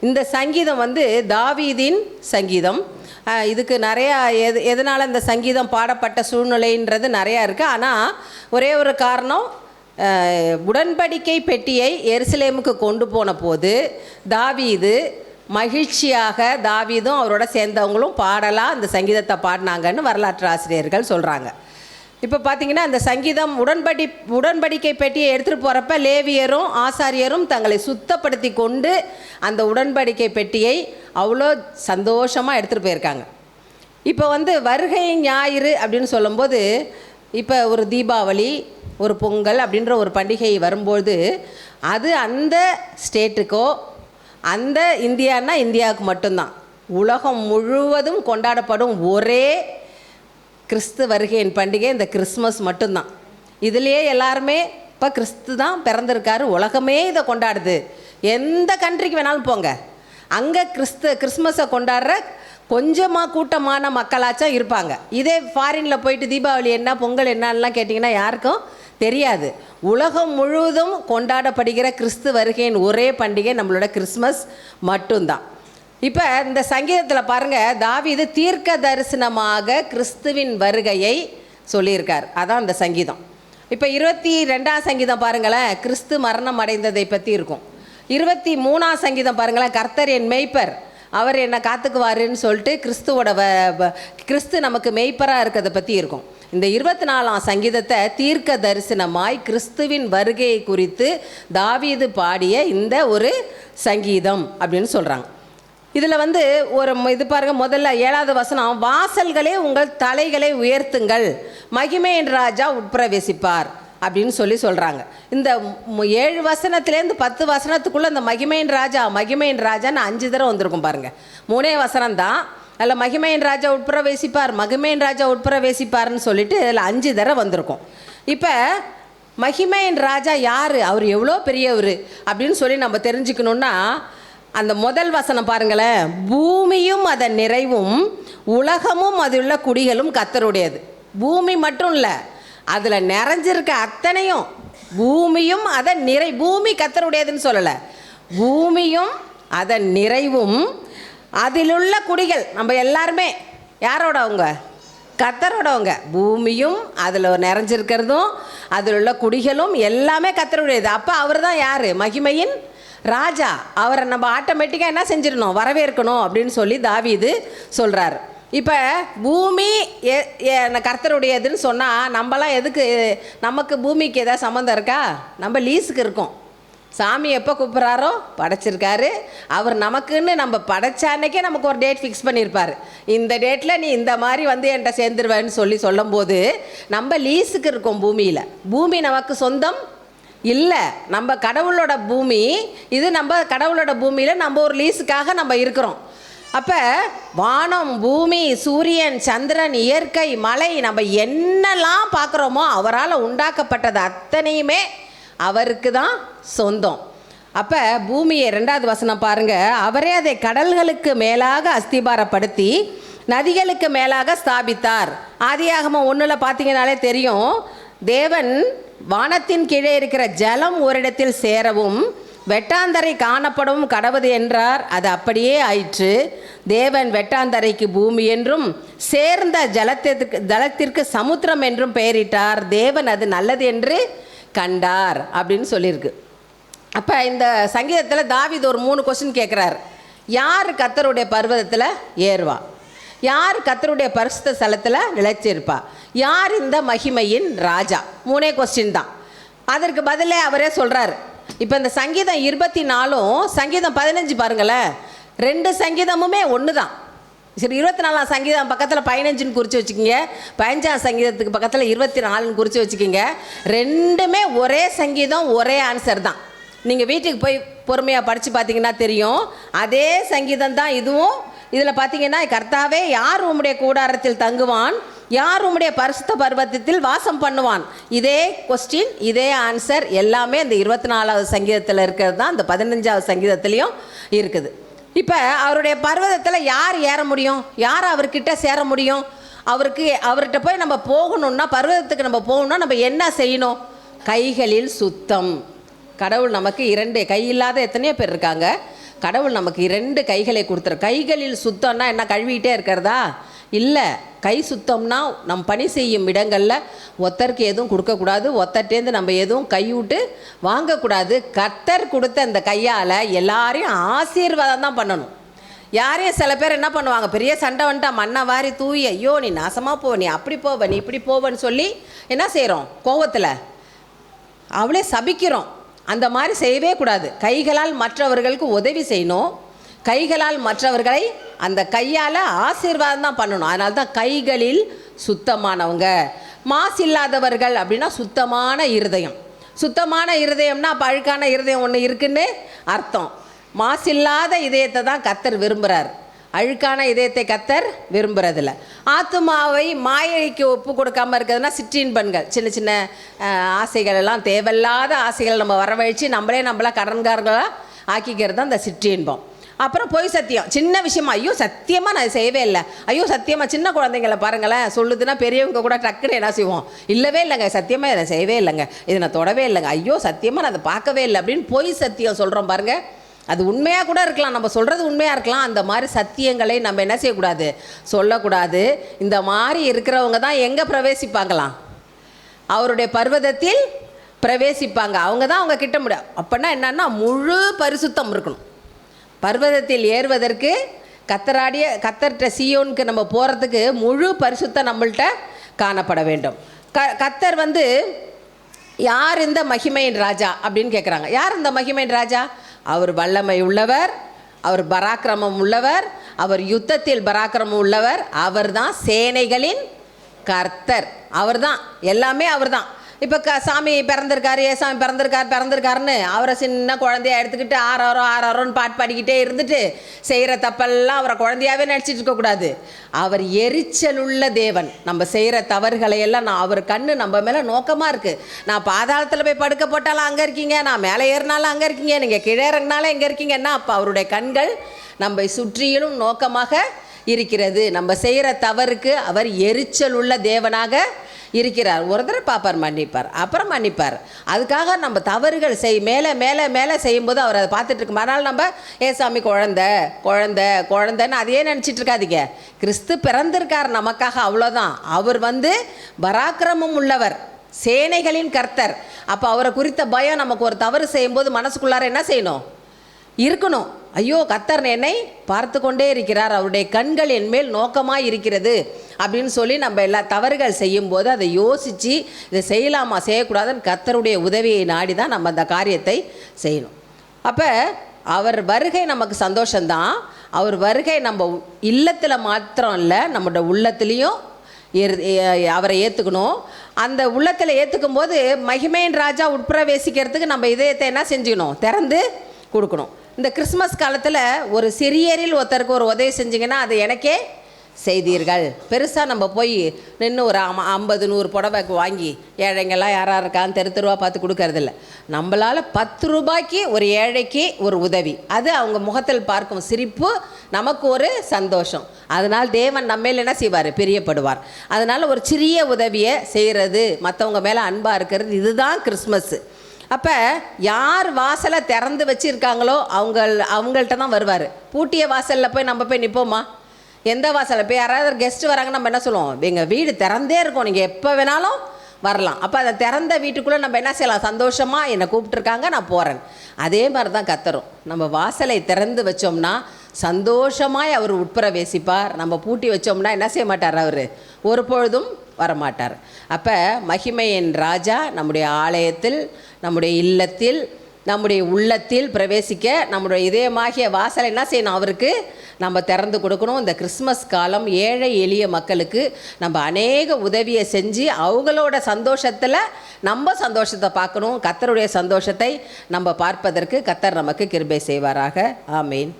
இந்த சங்கீதம் வந்து தாவீதின் சங்கீதம். இதுக்கு நிறையா எது எதனால் இந்த சங்கீதம் பாடப்பட்ட சூழ்நிலைன்றது நிறையா இருக்குது ஆனால் ஒரே ஒரு காரணம் உடன்படிக்கை பெட்டியை எருசலேமுக்கு கொண்டு போன போது தாவீது மகிழ்ச்சியாக தாவீதும் அவரோட சேர்ந்தவங்களும் பாடலாம் அந்த சங்கீதத்தை பாடினாங்கன்னு வரலாற்று ஆசிரியர்கள் சொல்கிறாங்க இப்போ பார்த்தீங்கன்னா அந்த சங்கீதம் உடன்படி உடன்படிக்கை பெட்டியை எடுத்துகிட்டு போகிறப்ப லேவியரும் ஆசாரியரும் தங்களை சுத்தப்படுத்தி கொண்டு அந்த உடன்படிக்கை பெட்டியை அவ்வளோ சந்தோஷமாக எடுத்துகிட்டு போயிருக்காங்க. இப்போ வந்து வருகை ஞாயிறு அப்படின்னு சொல்லும்போது இப்போ ஒரு தீபாவளி ஒரு பொங்கல் அப்படின்ற ஒரு பண்டிகை வரும்போது அது அந்த ஸ்டேட்டுக்கோ அந்த இந்தியான்னா இந்தியாவுக்கு மட்டும்தான். உலகம் முழுவதும் கொண்டாடப்படும் ஒரே கிறிஸ்து வருகையின் பண்டிகை இந்த கிறிஸ்மஸ் மட்டும்தான். இதுலேயே எல்லாருமே இப்போ கிறிஸ்து தான் பிறந்திருக்காரு உலகமே இதை கொண்டாடுது. எந்த கண்ட்ரிக்கு வேணாலும் போங்க. அங்கே கிறிஸ்து கிறிஸ்மஸை கொண்டாடுற கொஞ்சமாக கூட்டமான மக்களாச்சும் இருப்பாங்க. இதே ஃபாரினில் போயிட்டு தீபாவளி என்ன பொங்கல் என்னலாம் கேட்டிங்கன்னா யாருக்கும் தெரியாது. உலகம் முழுவதும் கொண்டாடப்படுகிற கிறிஸ்து வருகையின் ஒரே பண்டிகை நம்மளோட கிறிஸ்மஸ் மட்டும்தான். இப்போ இந்த சங்கீதத்தில் பாருங்க தாவீது தீர்க்க தரிசனமாக கிறிஸ்துவின் வருகையை சொல்லியிருக்கார். அதான் அந்த சங்கீதம். இப்போ இருபத்தி ரெண்டாம் சங்கீதம் பாருங்களேன் கிறிஸ்து மரணம் அடைந்ததை பற்றி இருக்கும். இருபத்தி மூணாம் சங்கீதம் பாருங்களேன் கர்த்தர் என் மெய்ப்பர் அவர் என்னை காத்துக்குவாருன்னு சொல்லிட்டு கிறிஸ்துவோட வ வ- கிறிஸ்து நமக்கு மெய்ப்பராக இருக்கிறத பற்றி இருக்கும். இந்த இருபத்தி நாலாம் சங்கீதத்தை தீர்க்க தரிசனமாய் கிறிஸ்துவின் வருகையை குறித்து தாவீது பாடிய இந்த ஒரு சங்கீதம் அப்படின்னு சொல்கிறாங்க இதில் வந்து ஒரு இது பாருங்க முதல்ல ஏழாவது வசனம் வாசல்களே உங்கள் தலைகளை உயர்த்துங்கள் மகிமையின் ராஜா உட்பிரவேசிப்பார் அப்படின்னு சொல்லி சொல்கிறாங்க இந்த ஏழு வசனத்துலேருந்து பத்து வசனத்துக்குள்ளே இந்த மகிமையின் ராஜா மகிமையின் ராஜான்னு அஞ்சு தடவை வந்திருக்கும் பாருங்கள் மூணே வசனம் தான் அதில் மகிமையின் ராஜா உட்பிரவேசிப்பார் மகிமையின் ராஜா உட்பிரவேசிப்பார்னு சொல்லிட்டு அதில் அஞ்சு தடவை வந்திருக்கும். இப்போ மகிமையின் ராஜா யார்? அவர் எவ்வளோ பெரியவர்? அப்படின்னு சொல்லி நம்ம தெரிஞ்சுக்கணுன்னா அந்த முதல் வசனம் பாருங்களேன். பூமியும் அதன் நிறைவும் உலகமும் அதிலுள்ள குடிகளும் கத்தருடையது பூமி மட்டும் இல்லை அதில் நிறைஞ்சிருக்க அத்தனையும் பூமியும் அதன் நிறை பூமி கத்தருடையதுன்னு சொல்லலை. பூமியும் அதன் நிறைவும் அதிலுள்ள குடிகள் நம்ம எல்லாருமே யாரோட அவங்க? கத்தரோடவங்க பூமியும் அதில் நிறைஞ்சிருக்கிறதும் அதில் உள்ள குடிகளும் எல்லாமே கத்தருடையது அப்போ அவர் தான் யார்? மகிமையின் ராஜா அவரை நம்ம ஆட்டோமேட்டிக்காக என்ன செஞ்சிடணும்? வரவேற்கணும் அப்படின்னு சொல்லி தாவிது சொல்கிறார் இப்போ பூமி கர்த்தருடையதுன்னு சொன்னால் நம்மலாம் எதுக்கு நமக்கு பூமிக்கு ஏதாவது சம்மந்தம் இருக்கா? நம்ம லீஸுக்கு இருக்கோம். சாமி எப்போ கூப்பிட்றாரோ? படைச்சிருக்காரு. அவர் நமக்குன்னு நம்ம படைச்ச அன்னைக்கே நமக்கு ஒரு டேட் ஃபிக்ஸ் பண்ணியிருப்பார் இந்த டேட்டில் நீ இந்த மாதிரி வந்து என்கிட்ட சேர்ந்துருவேன்னு சொல்லி சொல்லும்போது நம்ம லீஸுக்கு இருக்கோம் பூமியில். பூமி நமக்கு சொந்தம் இல்லை நம்ம கடவுளோட பூமி இது நம்ம கடவுளோட பூமியில் நம்ம ஒரு லீஸுக்காக நம்ம இருக்கிறோம். அப்போ வானம் பூமி சூரியன் சந்திரன் இயற்கை மலை நம்ம என்னெல்லாம் பார்க்குறோமோ அவரால் உண்டாக்கப்பட்டது அத்தனையுமே அவருக்கு தான் சொந்தம். அப்போ பூமியை ரெண்டாவது வசனம் பாருங்கள் அவரே அதை கடல்களுக்கு மேலாக அஸ்திபாரப்படுத்தி நதிகளுக்கு மேலாக ஸ்தாபித்தார். ஆதியாகமம் ஒன்றில் பார்த்தீங்கனாலே தெரியும். தேவன் வானத்தின் கீழே இருக்கிற ஜலம் ஓரிடத்தில் சேரவும் வெட்டாந்தரை காணப்படவும் கடவுது என்றார். அது அப்படியே ஆயிற்று. தேவன் வெட்டாந்தரைக்கு பூமி என்றும் சேர்ந்த ஜலத்திற்கு ஜலத்திற்கு சமுத்திரம் என்றும் பெயரிட்டார். தேவன் அது நல்லது என்று கண்டார் அப்படின்னு சொல்லியிருக்கு. அப்போ இந்த சங்கீதத்தில் தாவித் ஒரு மூணு கொஸ்டின் கேட்குறாரு யார் கத்தருடைய பர்வதத்தில் ஏறுவா? யார் கத்தருடைய பரிசுத்த ஸ்தலத்தில் நிலைச்சிருப்பா யார் இந்த மகிமையின் ராஜா? மூணே கொஸ்டின் தான். அதற்கு பதிலே அவரே சொல்கிறார் இப்போ இந்த சங்கீதம் இருபத்தி நாலும் சங்கீதம் பதினஞ்சு பாருங்களேன். ரெண்டு சங்கீதமுமே ஒன்று தான் சரி இருபத்தி நாலாம் சங்கீதம் பக்கத்தில் பதினஞ்சுன்னு குறித்து வச்சுக்கிங்க. பதினஞ்சாம் சங்கீதத்துக்கு பக்கத்தில் இருபத்தி நாலுன்னு குறித்து வச்சுக்கிங்க. ரெண்டுமே ஒரே சங்கீதம் ஒரே ஆன்சர் தான். நீங்கள் வீட்டுக்கு போய் பொறுமையாக படித்து பார்த்தீங்கன்னா தெரியும். அதே சங்கீதம் தான் இதுவும் இதில் பார்த்தீங்கன்னா கர்த்தாவே யார் உம்முடைய கூடாரத்தில் தங்குவான்? யார் உம்முடைய பரிசுத்த பர்வத்தத்தில் வாசம் பண்ணுவான்? இதே கொஸ்டின் இதே ஆன்சர் எல்லாமே இந்த இருபத்தி நாலாவது சங்கீதத்தில் இருக்கிறது தான். இந்த பதினஞ்சாவது சங்கீதத்துலேயும் இருக்குது. இப்போ அவருடைய பர்வதத்தில் யார் ஏற முடியும்? யார் அவர்கிட்ட சேர முடியும்? அவருக்கு அவர்கிட்ட போய் நம்ம போகணுன்னா பர்வதத்துக்கு நம்ம போகணும்னா நம்ம என்ன செய்யணும்? கைகளில் சுத்தம். கடவுள் நமக்கு இரண்டு கை இல்லாத எத்தனையோ பேர் இருக்காங்க. கடவுள் நமக்கு இரண்டு கைகளை கொடுத்துரு கைகளில் சுத்தம்னா என்ன? கழுவிக்கிட்டே இருக்கிறதா? இல்லை. கை சுத்தம்னா நம் பணி செய்யும் இடங்களில் ஒத்தருக்கு எதுவும் கொடுக்கக்கூடாது. ஒத்தர்ட்டேருந்து நம்ம எதுவும் கைவிட்டு வாங்கக்கூடாது. கத்தர் கொடுத்த அந்த கையால் எல்லாரையும் ஆசீர்வாதம் தான் பண்ணணும். யாரையும் சில பேர் என்ன பண்ணுவாங்க? பெரிய சண்டை வந்துட்டா மண்ணை வாரி தூய ஐயோ நீ நாசமாக போ நீ அப்படி போவ நீ இப்படி போவன்னு சொல்லி என்ன செய்கிறோம் கோவத்தில். அவளே சபிக்கிறோம். அந்த மாதிரி செய்யவே கூடாது. கைகளால் மற்றவர்களுக்கு உதவி செய்யணும். கைகளால் மற்றவர்களை அந்த கையால் ஆசீர்வாதம் தான் பண்ணணும். அதனால தான் கைகளில் சுத்தமானவங்க. மாசு இல்லாதவர்கள் அப்படின்னா சுத்தமான இருதயம். சுத்தமான இருதயம்னா அப்போ அழுக்கான இருதயம் ஒன்று இருக்குன்னு அர்த்தம். மாசில்லாத இதயத்தை தான் கத்தர் விரும்புகிறார் அழுக்கான இதயத்தை கத்தர் விரும்புறதில்ல. ஆத்மாவை மாயைக்கு ஒப்பு கொடுக்காம இருக்கிறதுனா சிற்றின்பன்கள் சின்ன சின்ன ஆசைகள் எல்லாம் தேவையில்லாத ஆசைகளை நம்ம வரவழைச்சு நம்மளே நம்மளா கடன்காரர்களாக ஆக்கிக்கிறது தான் இந்த சிற்றின்பம் அப்புறம் பொய் சத்தியம். சின்ன விஷயமா ஐயோ சத்தியமாக நான் செய்யவே இல்லை. ஐயோ சத்தியமாக சின்ன குழந்தைங்களை பாருங்களேன். சொல்லுதுன்னா பெரியவங்க கூட டக்குன்னு என்ன செய்வோம்? இல்லவே இல்லைங்க சத்தியமாக இதை செய்யவே இல்லைங்க. இதை நான் தொடவே இல்லைங்க. ஐயோ சத்தியமாக நான் அதை பார்க்கவே இல்லை அப்படின்னு பொய் சத்தியம் சொல்கிறோம் பாருங்கள் அது உண்மையாக கூட இருக்கலாம். நம்ம சொல்கிறது உண்மையாக இருக்கலாம். அந்த மாதிரி சத்தியங்களை நம்ம என்ன செய்யக்கூடாது? சொல்லக்கூடாது. இந்த மாதிரி இருக்கிறவங்க தான் எங்கே பிரவேசிப்பாங்களாம்? அவருடைய பர்வதத்தில் பிரவேசிப்பாங்க. அவங்க தான் அவங்க கிட்ட முடியும் அப்படின்னா என்னன்னா முழு பரிசுத்தம் இருக்கணும். பர்வதத்தில் ஏறுவதற்கு கத்தராடிய கத்தர்கிட்ட சியோனுக்கு நம்ம போகிறதுக்கு முழு பரிசுத்தம் நம்மள்கிட்ட காணப்பட வேண்டும். க கத்தர் வந்து யார் இந்த மகிமையின் ராஜா? அப்படின்னு கேட்குறாங்க யார் இந்த மகிமையின் ராஜா? அவர் வல்லமை உள்ளவர் அவர் பராக்கிரமம் உள்ளவர் அவர் யுத்தத்தில் பராக்கிரமம் உள்ளவர் அவர்தான் சேனைகளின் கர்த்தர். அவர்தான் எல்லாமே அவர்தான். இப்போ க சாமி பிறந்திருக்காரு சாமி பிறந்திருக்காரு பிறந்திருக்காருன்னு அவரை சின்ன குழந்தைய எடுத்துக்கிட்டு ஆறாரோ ஆறாரோன்னு பாட்டு பாடிக்கிட்டே இருந்துட்டு செய்கிற தப்பெல்லாம் அவரை குழந்தையாவே நினச்சிட்டு இருக்கக்கூடாது அவர் எரிச்சல் உள்ள தேவன். நம்ம செய்கிற தவறுகளை எல்லாம் நான் அவர் கண்ணு நம்ம மேலே நோக்கமாக இருக்குது நான் பாதாளத்தில் போய் படுக்க போட்டாலும் அங்கே இருக்கீங்க நான் மேலே ஏறினாலும் அங்கே இருக்கீங்க நீங்கள் கீழே இறங்கினாலும் எங்கே இருக்கீங்கன்னா அப்போ அவருடைய கண்கள் நம்மை சுற்றியிலும் நோக்கமாக இருக்கிறது. நம்ம செய்கிற தவறுக்கு அவர் எரிச்சல் உள்ள தேவனாக இருக்கிறார். ஒரு தடவை பார்ப்பார் மன்னிப்பார். அப்புறம் மன்னிப்பார். அதுக்காக நம்ம தவறுகள் செய் மேலே மேலே மேலே செய்யும்போது அவர் அதை பார்த்துட்டு இருக்கும் அதனால் நம்ம ஏசாமி குழந்த குழந்த குழந்தைன்னு அதையே நினச்சிட்டு இருக்காதீங்க. கிறிஸ்து பிறந்திருக்கார் நமக்காக அவ்வளோதான் அவர் வந்து பராக்கிரமம் உள்ளவர் சேனைகளின் கர்த்தர். அப்போ அவரை குறித்த பயம் நமக்கு ஒரு தவறு செய்யும்போது மனசுக்குள்ளார என்ன செய்யணும்? இருக்கணும். ஐயோ கத்தர் என்னை பார்த்து கொண்டே இருக்கிறார். அவருடைய கண்கள் என் மேல் நோக்கமாக இருக்கிறது அப்படின்னு சொல்லி நம்ம எல்லா தவறுகள் செய்யும்போது அதை யோசித்து இதை செய்யலாமா செய்யக்கூடாதுன்னு கத்தருடைய உதவியை நாடி தான் நம்ம அந்த காரியத்தை செய்யணும். அப்போ அவர் வருகை நமக்கு சந்தோஷம்தான். அவர் வருகை நம்ம இல்லத்தில் மாத்திரம் இல்லை நம்மளோட உள்ளத்துலேயும் அவரை ஏற்றுக்கணும் அந்த உள்ளத்தில் ஏற்றுக்கும் போது மகிமையின் ராஜா உட்பிரவேசிக்கிறதுக்கு நம்ம இதயத்தை என்ன செஞ்சுக்கணும்? திறந்து கொடுக்கணும். இந்த கிறிஸ்மஸ் காலத்தில் ஒரு சிறியரில் ஒருத்தருக்கு ஒரு உதவி செஞ்சீங்கன்னா அது எனக்கே செய்தீர்கள். பெருசாக நம்ம போய் நின்று ஒரு அம- ஐம்பது நூறு புடவைக்கு வாங்கி ஏழைங்கெல்லாம் யாராக இருக்கான்னு தெரு தெருவாக பார்த்து கொடுக்கறதில்ல. நம்மளால் பத்து ரூபாய்க்கு ஒரு ஏழைக்கு ஒரு உதவி. அது அவங்க முகத்தில் பார்க்கும் சிரிப்பு நமக்கு ஒரு சந்தோஷம். அதனால் தேவன் நம்மேல் என்ன செய்வார்? பிரியப்படுவார். அதனால் ஒரு சிறிய உதவியை செய்கிறது மற்றவங்க மேலே அன்பாக இருக்கிறது இதுதான் கிறிஸ்மஸ்ஸு அப்போ யார் வாசலை திறந்து வச்சுருக்காங்களோ அவங்க அவங்கள்ட்ட தான் வருவார். பூட்டிய வாசலில் போய் நம்ம போய் நிற்போமா எந்த வாசலில்? போய் யாராவது கெஸ்ட் வராங்க நம்ம என்ன சொல்லுவோம்? எங்கள் வீடு திறந்தே இருக்கும். நீங்கள் எப்போ வேணாலும் வரலாம். அப்போ அந்த திறந்த வீட்டுக்குள்ளே நம்ம என்ன செய்யலாம்? சந்தோஷமாக என்னை கூப்பிட்டுருக்காங்க நான் போகிறேன் அதே மாதிரி தான் கத்துறோம் நம்ம வாசலை திறந்து வச்சோம்னா சந்தோஷமாய் அவர் உட்பிரவேசிப்பார். நம்ம பூட்டி வச்சோம்னா என்ன செய்ய மாட்டார் அவர்? ஒரு பொழுதும் வரமாட்டார். அப்போ மகிமையின் ராஜா நம்முடைய ஆலயத்தில் நம்முடைய இல்லத்தில் நம்முடைய உள்ளத்தில் பிரவேசிக்க நம்முடைய இதயமாகிய வாசலை என்ன செய்யணும்? அவருக்கு நம்ம திறந்து கொடுக்கணும். இந்த கிறிஸ்மஸ் காலம் ஏழை எளிய மக்களுக்கு நம்ம அநேக உதவியை செஞ்சு அவங்களோட சந்தோஷத்தில் நம்ம சந்தோஷத்தை பார்க்கணும். கத்தருடைய சந்தோஷத்தை நம்ம பார்ப்பதற்கு கத்தர் நமக்கு கிருபை செய்வாராக. ஆமீன்.